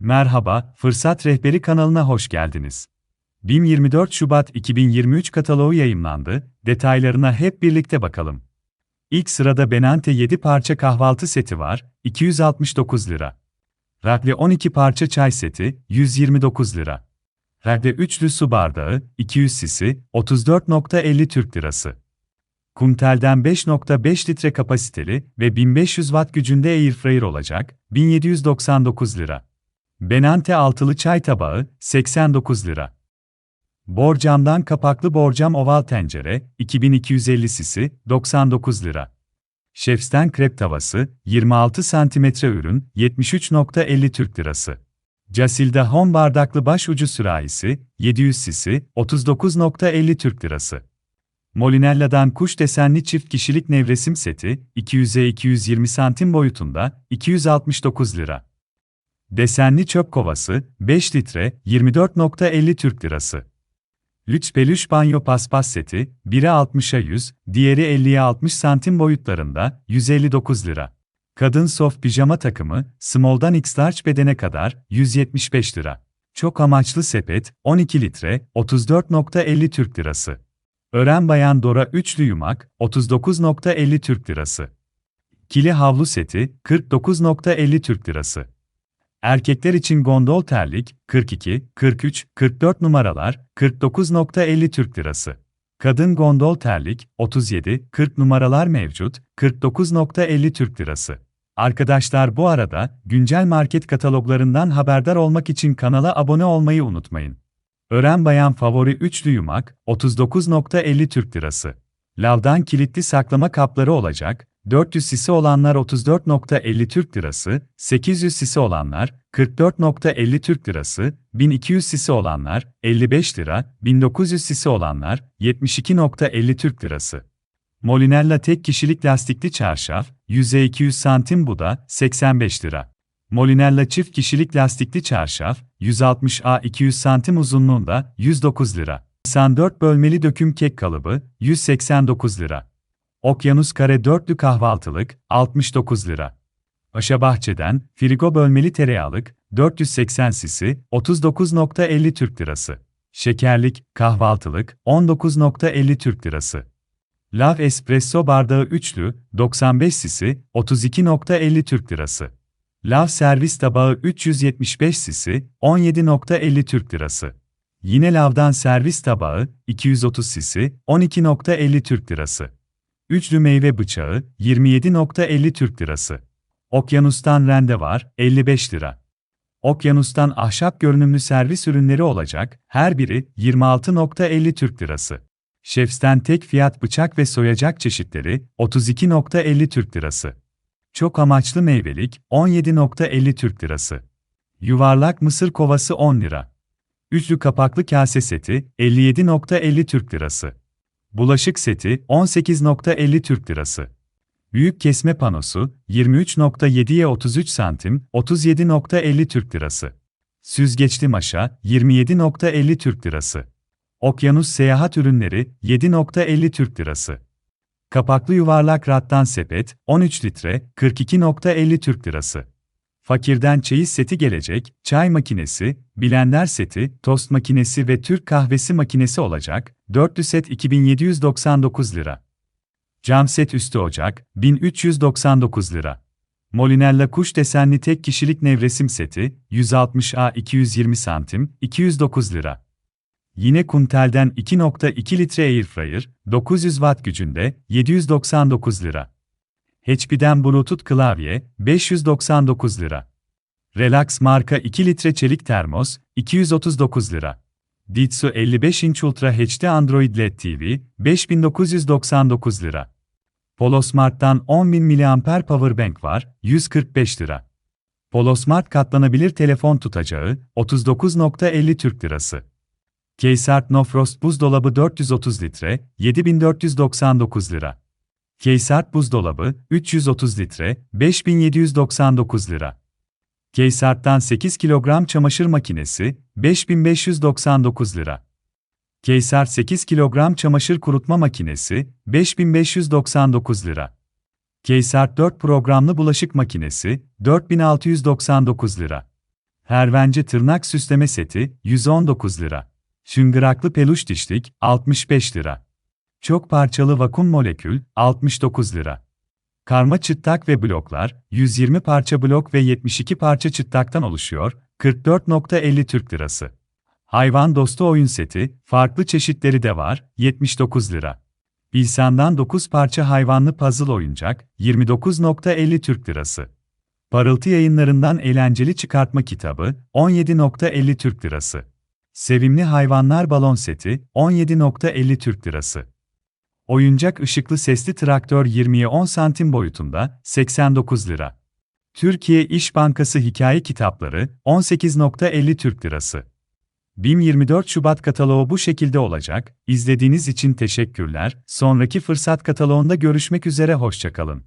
Merhaba, Fırsat Rehberi kanalına hoş geldiniz. BİM 24 Şubat 2023 kataloğu yayımlandı, detaylarına hep birlikte bakalım. İlk sırada Benante 7 parça kahvaltı seti var, 269 lira. Rakle 12 parça çay seti, 129 lira. Rakle üçlü su bardağı, 200 sisi, 34.50 Türk Lirası. Kumtel'den 5.5 litre kapasiteli ve 1500 watt gücünde airfryer olacak, 1799 lira. Benante altılı çay tabağı, 89 lira. Borcamdan kapaklı borcam oval tencere, 2250 sisi, 99 lira. Şefsten krep tavası, 26 cm ürün, 73.50 Türk Lirası. Casilda Home bardaklı baş ucu sürahisi, 700 sisi, 39.50 Türk Lirası. Molinella'dan kuş desenli çift kişilik nevresim seti, 200'e 220 santim boyutunda, 269 lira. Desenli çöp kovası, 5 litre, 24.50 Türk Lirası. Lüks peluş banyo paspas seti, biri 60'a 100, diğeri 50'ye 60 santim boyutlarında, 159 lira. Kadın soft pijama takımı, small'dan x large bedene kadar, 175 lira. Çok amaçlı sepet, 12 litre, 34.50 Türk Lirası. Ören Bayan Dora üçlü yumak, 39.50 Türk Lirası. Kili havlu seti, 49.50 Türk Lirası. Erkekler için gondol terlik, 42, 43, 44 numaralar, 49.50 Türk Lirası. Kadın gondol terlik, 37, 40 numaralar mevcut, 49.50 Türk Lirası. Arkadaşlar bu arada, güncel market kataloglarından haberdar olmak için kanala abone olmayı unutmayın. Ören Bayan Favori üçlü yumak, 39.50 Türk Lirası. Lavdan kilitli saklama kapları olacak, 400 sisi olanlar 34.50 Türk Lirası, 800 sisi olanlar 44.50 Türk Lirası, 1200 sisi olanlar 55 lira, 1900 sisi olanlar 72.50 Türk Lirası. Molinella tek kişilik lastikli çarşaf, 100'e 200 santim bu da 85 lira. Molinella çift kişilik lastikli çarşaf, 160A 200 santim uzunluğunda 109 lira. 94 bölmeli döküm kek kalıbı, 189 lira. Okyanus kare dörtlü kahvaltılık, 69 lira. Aşabahçe'den, frigo bölmeli tereyağlık, 480 sisi, 39.50 Türk Lirası. Şekerlik, kahvaltılık, 19.50 Türk Lirası. Lav espresso bardağı üçlü, 95 sisi, 32.50 Türk Lirası. Lav servis tabağı 375 sisi, 17.50 Türk Lirası. Yine lavdan servis tabağı, 230 sisi, 12.50 Türk Lirası. Üçlü meyve bıçağı, 27.50 Türk Lirası. Okyanustan rende var, 55 lira. Okyanustan ahşap görünümlü servis ürünleri olacak, her biri 26.50 Türk Lirası. Şefsten tek fiyat bıçak ve soyacak çeşitleri, 32.50 Türk Lirası. Çok amaçlı meyvelik, 17.50 Türk Lirası. Yuvarlak mısır kovası 10 lira. Üçlü kapaklı kase seti, 57.50 Türk Lirası. Bulaşık seti 18.50 Türk Lirası. Büyük kesme panosu 23.7'ye 33 santim 37.50 Türk Lirası. Süzgeçli maşa 27.50 Türk Lirası. Okyanus seyahat ürünleri 7.50 Türk Lirası. Kapaklı yuvarlak rattan sepet 13 litre 42.50 Türk Lirası. Fakirden çeyiz seti gelecek, çay makinesi, blender seti, tost makinesi ve Türk kahvesi makinesi olacak, dörtlü set 2799 lira. Cam set üstü ocak, 1399 lira. Molinella kuş desenli tek kişilik nevresim seti, 160A 220 santim, 209 lira. Yine Kuntel'den 2.2 litre airfryer, 900 watt gücünde, 799 lira. HP'den Bluetooth klavye, 599 lira. Relax marka 2 litre çelik termos, 239 lira. Ditsu 55 inç Ultra HD Android LED TV, 5999 lira. Polosmart'tan 10.000 mAh powerbank var, 145 lira. Polosmart katlanabilir telefon tutacağı, 39.50 Türk Lirası. Keysart No Frost buzdolabı 430 litre, 7499 lira. Keysart buzdolabı 330 litre 5799 lira. Keysart'tan 8 kilogram çamaşır makinesi 5599 lira. Keysart 8 kilogram çamaşır kurutma makinesi 5599 lira. Keysart 4 programlı bulaşık makinesi 4699 lira. Hervence tırnak süsleme seti 119 lira. Şıngıraklı peluş dişlik 65 lira. Çok parçalı vakum molekül 69 lira. Karma çıttak ve bloklar 120 parça blok ve 72 parça çıttaktan oluşuyor 44.50 Türk lirası. Hayvan dostu oyun seti, farklı çeşitleri de var, 79 lira. Bilsan'dan 9 parça hayvanlı puzzle oyuncak, 29.50 Türk lirası. Parıltı yayınlarından eğlenceli çıkartma kitabı, 17.50 Türk lirası. Sevimli hayvanlar balon seti, 17.50 Türk lirası. Oyuncak ışıklı sesli traktör 20'ye 10 santim boyutunda, 89 lira. Türkiye İş Bankası hikaye kitapları, 18.50 Türk lirası. BİM 24 Şubat kataloğu bu şekilde olacak. İzlediğiniz için teşekkürler. Sonraki fırsat kataloğunda görüşmek üzere hoşçakalın.